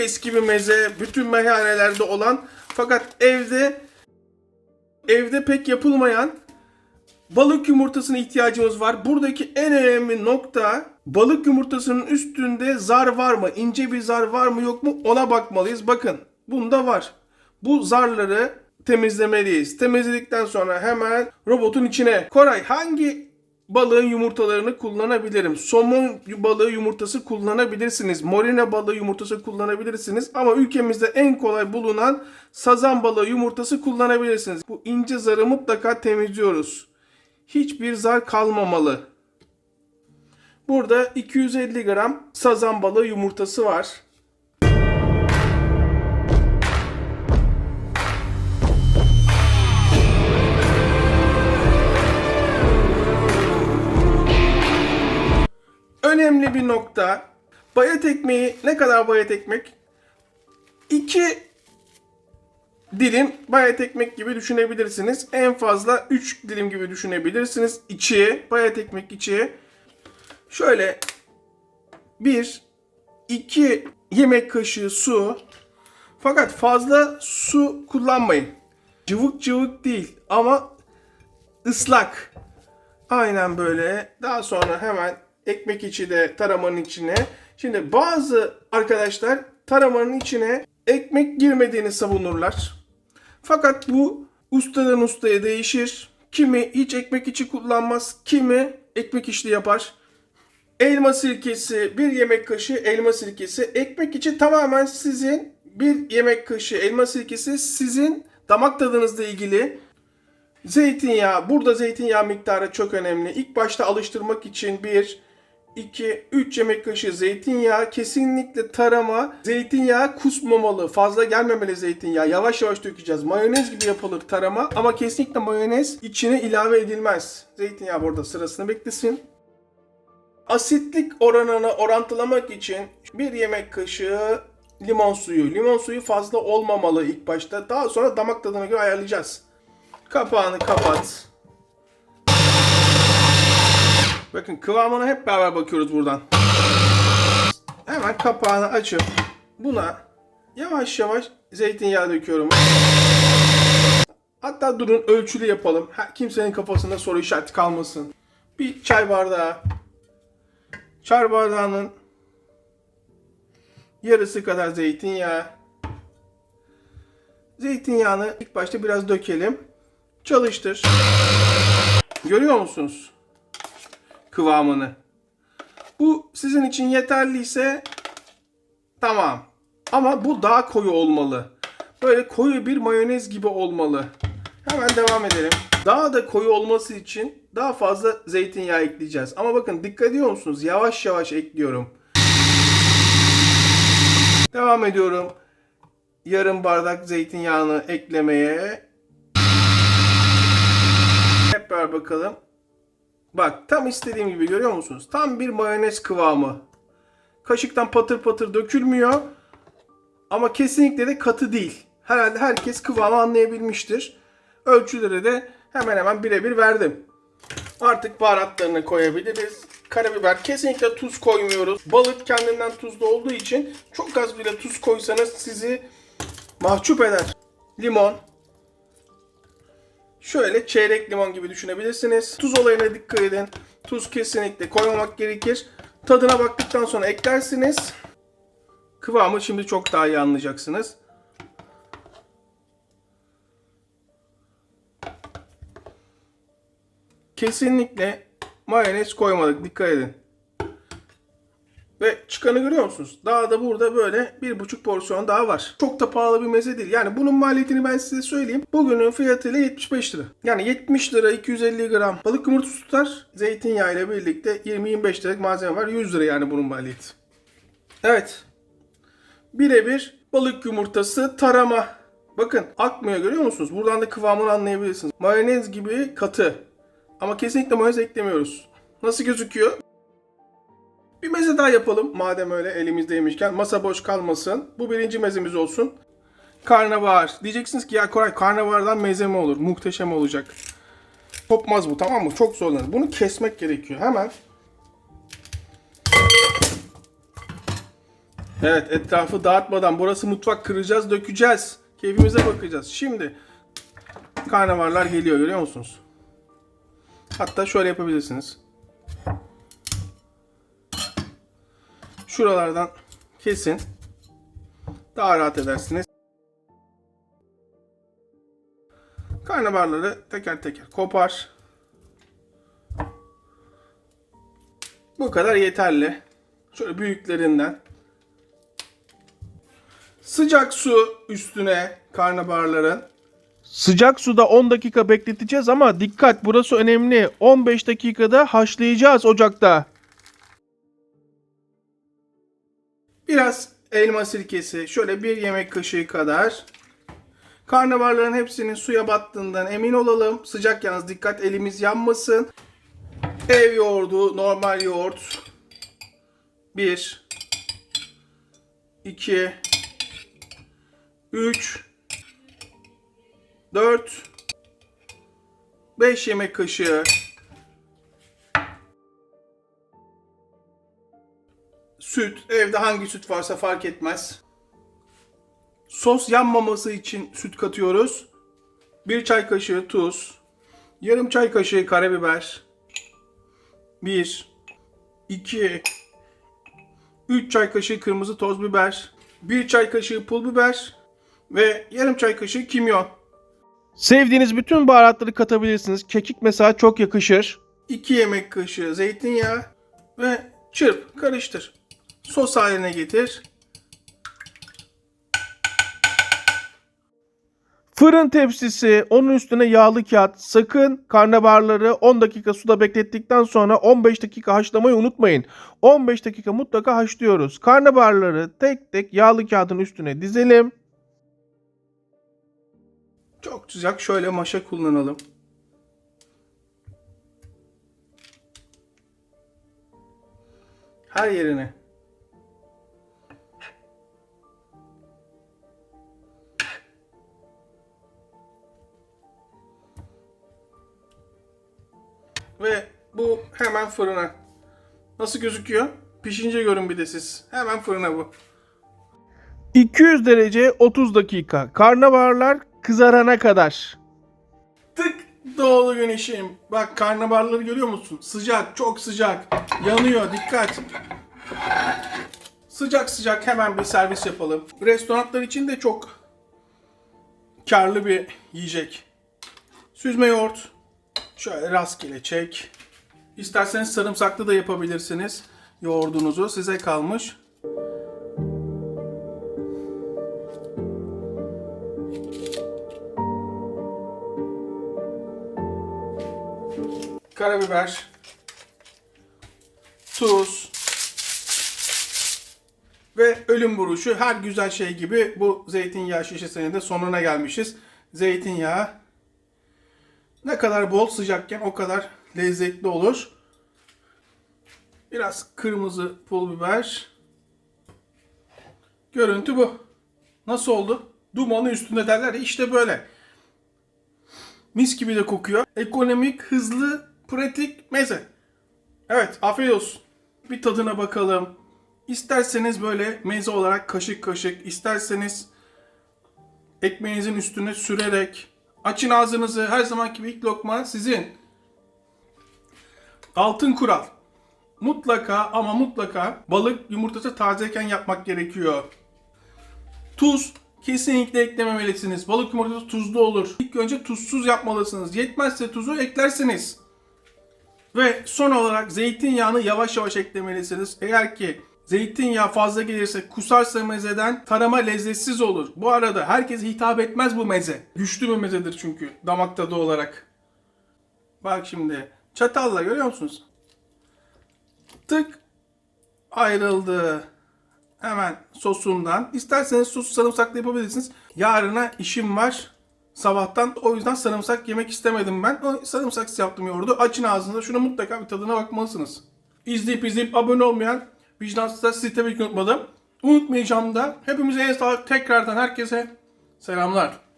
eski bir meze. Bütün meyhanelerde olan. Fakat evde evde pek yapılmayan balık yumurtasına ihtiyacımız var. Buradaki en önemli nokta balık yumurtasının üstünde zar var mı? İnce bir zar var mı yok mu? Ona bakmalıyız. Bakın bunda var. Bu zarları temizlemeliyiz. Temizledikten sonra hemen robotun içine. Koray hangi balığın yumurtalarını kullanabilirim? Somon balığı yumurtası kullanabilirsiniz. Morina balığı yumurtası kullanabilirsiniz. Ama ülkemizde en kolay bulunan sazan balığı yumurtası kullanabilirsiniz. Bu ince zarı mutlaka temizliyoruz. Hiçbir zar kalmamalı. Burada 250 gram sazan balığı yumurtası var. Önemli bir nokta. Bayat ekmeği ne kadar bayat ekmek? 2 dilim bayat ekmek gibi düşünebilirsiniz. En fazla 3 dilim gibi düşünebilirsiniz. İçiye, bayat ekmek içiye. Şöyle 1 2 yemek kaşığı su. Fakat fazla su kullanmayın. Cıvık cıvık değil ama ıslak. Aynen böyle. Daha sonra hemen ekmek içi de taramanın içine. Şimdi bazı arkadaşlar taramanın içine ekmek girmediğini savunurlar. Fakat bu ustadan ustaya değişir. Kimi hiç ekmek içi kullanmaz, kimi ekmek içli yapar. Elma sirkesi, bir yemek kaşığı elma sirkesi. Ekmek içi tamamen sizin bir yemek kaşığı elma sirkesi sizin damak tadınızla ilgili. Zeytinyağı, burada zeytinyağı miktarı çok önemli. İlk başta alıştırmak için bir, 2, 3 yemek kaşığı zeytinyağı. Kesinlikle tarama. Zeytinyağı kusmamalı. Fazla gelmemeli zeytinyağı. Yavaş yavaş dökeceğiz. Mayonez gibi yapılır tarama. Ama kesinlikle mayonez içine ilave edilmez. Zeytinyağı burada sırasını beklesin. Asitlik oranını orantılamak için bir yemek kaşığı limon suyu. Limon suyu fazla olmamalı ilk başta. Daha sonra damak tadına göre ayarlayacağız. Kapağını kapat. Bakın kıvamına hep beraber bakıyoruz buradan. Hemen kapağını açıp buna yavaş yavaş zeytinyağı döküyorum. Hatta durun ölçülü yapalım. Ha, kimsenin kafasında soru işareti kalmasın. Bir çay bardağı. Çay bardağının yarısı kadar zeytinyağı. Zeytinyağını ilk başta biraz dökelim. Çalıştır. Görüyor musunuz? Kıvamını. Bu sizin için yeterliyse tamam. Ama bu daha koyu olmalı. Böyle koyu bir mayonez gibi olmalı. Hemen devam edelim. Daha da koyu olması için daha fazla zeytinyağı ekleyeceğiz. Ama bakın dikkat ediyor musunuz? Yavaş yavaş ekliyorum. Devam ediyorum. Yarım bardak zeytinyağını eklemeye. Hep beraber bakalım. Bak tam istediğim gibi görüyor musunuz? Tam bir mayonez kıvamı. Kaşıktan patır patır dökülmüyor. Ama kesinlikle de katı değil. Herhalde herkes kıvamı anlayabilmiştir. Ölçüleri de hemen hemen birebir verdim. Artık baharatlarını koyabiliriz. Karabiber kesinlikle tuz koymuyoruz. Balık kendinden tuzlu olduğu için çok az bile tuz koysanız sizi mahcup eder. Limon, Şöyle çeyrek limon gibi düşünebilirsiniz. Tuz olayına dikkat edin. Tuz kesinlikle koymamak gerekir. Tadına baktıktan sonra eklersiniz. Kıvamı şimdi çok daha iyi anlayacaksınız. Kesinlikle mayonez koymadık. Dikkat edin. Ve çıkanı görüyor musunuz? Daha da burada böyle bir buçuk porsiyon daha var. Çok da pahalı bir meze değil. Yani bunun maliyetini ben size söyleyeyim. Bugünün fiyatıyla 75 lira. Yani 70 lira 250 gram balık yumurtası tutar. Zeytinyağı ile birlikte 20-25 liralık malzeme var. 100 lira yani bunun maliyeti. Evet. Birebir balık yumurtası tarama. Bakın akmıyor görüyor musunuz? Buradan da kıvamını anlayabilirsiniz. Mayonez gibi katı. Ama kesinlikle mayonez eklemiyoruz. Nasıl gözüküyor? Bir meze daha yapalım madem öyle elimizdeymişken. Masa boş kalmasın. Bu birinci mezemiz olsun. Karnabahar. Diyeceksiniz ki ya Koray karnabahardan meze mi olur? Muhteşem olacak. Kopmaz bu tamam mı? Çok zorlanır. Bunu kesmek gerekiyor. Hemen Evet etrafı dağıtmadan burası mutfak kıracağız dökeceğiz. Keyfimize bakacağız. Şimdi karnavarlar geliyor görüyor musunuz? Hatta şöyle yapabilirsiniz. Şuralardan kesin. Daha rahat edersiniz. Karnabaharları teker teker kopar. Bu kadar yeterli. Şöyle büyüklerinden. Sıcak su üstüne karnabaharların. Sıcak suda 10 dakika bekleteceğiz ama dikkat burası önemli. 15 dakikada haşlayacağız ocakta. Biraz elma sirkesi, şöyle bir yemek kaşığı kadar. Karnabaharların hepsinin suya battığından emin olalım. Sıcak yalnız dikkat elimiz yanmasın. Ev yoğurdu, normal yoğurt. 1 2 3 4 5 yemek kaşığı Süt, evde hangi süt varsa fark etmez. Sos yanmaması için süt katıyoruz. 1 çay kaşığı tuz, yarım çay kaşığı karabiber, 1 2 3 çay kaşığı kırmızı toz biber, 1 çay kaşığı pul biber ve yarım çay kaşığı kimyon. Sevdiğiniz bütün baharatları katabilirsiniz. Kekik mesela çok yakışır. 2 yemek kaşığı zeytinyağı ve çırp, karıştır. Sos haline getir. Fırın tepsisi, onun üstüne yağlı kağıt. Sakın karnabaharları 10 dakika suda beklettikten sonra 15 dakika haşlamayı unutmayın. 15 dakika mutlaka haşlıyoruz. Karnabaharları tek tek yağlı kağıdın üstüne dizelim. Çok sıcak şöyle maşa kullanalım. Her yerine. Ve bu hemen fırına. Nasıl gözüküyor? Pişince görün bir de siz. Hemen fırına bu. 200 derece 30 dakika. Karnabaharlar kızarana kadar. Tık doğulu güneşim. Bak karnabaharları görüyor musun? Sıcak, çok sıcak. Yanıyor, dikkat. Sıcak sıcak hemen bir servis yapalım. Restoranlar için de çok karlı bir yiyecek. Süzme yoğurt. Şöyle rastgele çek. İsterseniz sarımsaklı da yapabilirsiniz. Yoğurdunuzu size kalmış. karabiber, tuz ve ölüm vuruşu. Her güzel şey gibi bu zeytinyağı şişesinin de sonuna gelmişiz. Zeytinyağı ne kadar bol sıcakken o kadar lezzetli olur. Biraz kırmızı pul biber. Görüntü bu. Nasıl oldu? Dumanı üstünde derler ya işte böyle. Mis gibi de kokuyor. Ekonomik, hızlı, pratik meze. Evet, afiyet olsun. Bir tadına bakalım. İsterseniz böyle meze olarak kaşık kaşık, isterseniz ekmeğinizin üstüne sürerek açın ağzınızı. Her zamanki gibi ilk lokma sizin. Altın kural. Mutlaka ama mutlaka balık yumurtası tazeyken yapmak gerekiyor. Tuz kesinlikle eklememelisiniz. Balık yumurtası tuzlu olur. İlk önce tuzsuz yapmalısınız. Yetmezse tuzu eklersiniz. Ve son olarak zeytinyağını yavaş yavaş eklemelisiniz. Eğer ki zeytinyağı fazla gelirse kusarsa mezeden tarama lezzetsiz olur. Bu arada herkese hitap etmez bu meze. Güçlü bir mezedir çünkü damak tadı olarak. Bak şimdi çatalla görüyor musunuz? Tık ayrıldı. Hemen sosundan. İsterseniz sosu sarımsaklı yapabilirsiniz. Yarına işim var. Sabahtan o yüzden sarımsak yemek istemedim ben. O sarımsaksız yaptım yoğurdu. Açın ağzınıza şunu mutlaka bir tadına bakmalısınız. İzleyip izleyip abone olmayan vicdansızlar sizi tabii ki unutmadım. Unutmayacağım da hepimize en sağlık tekrardan herkese selamlar.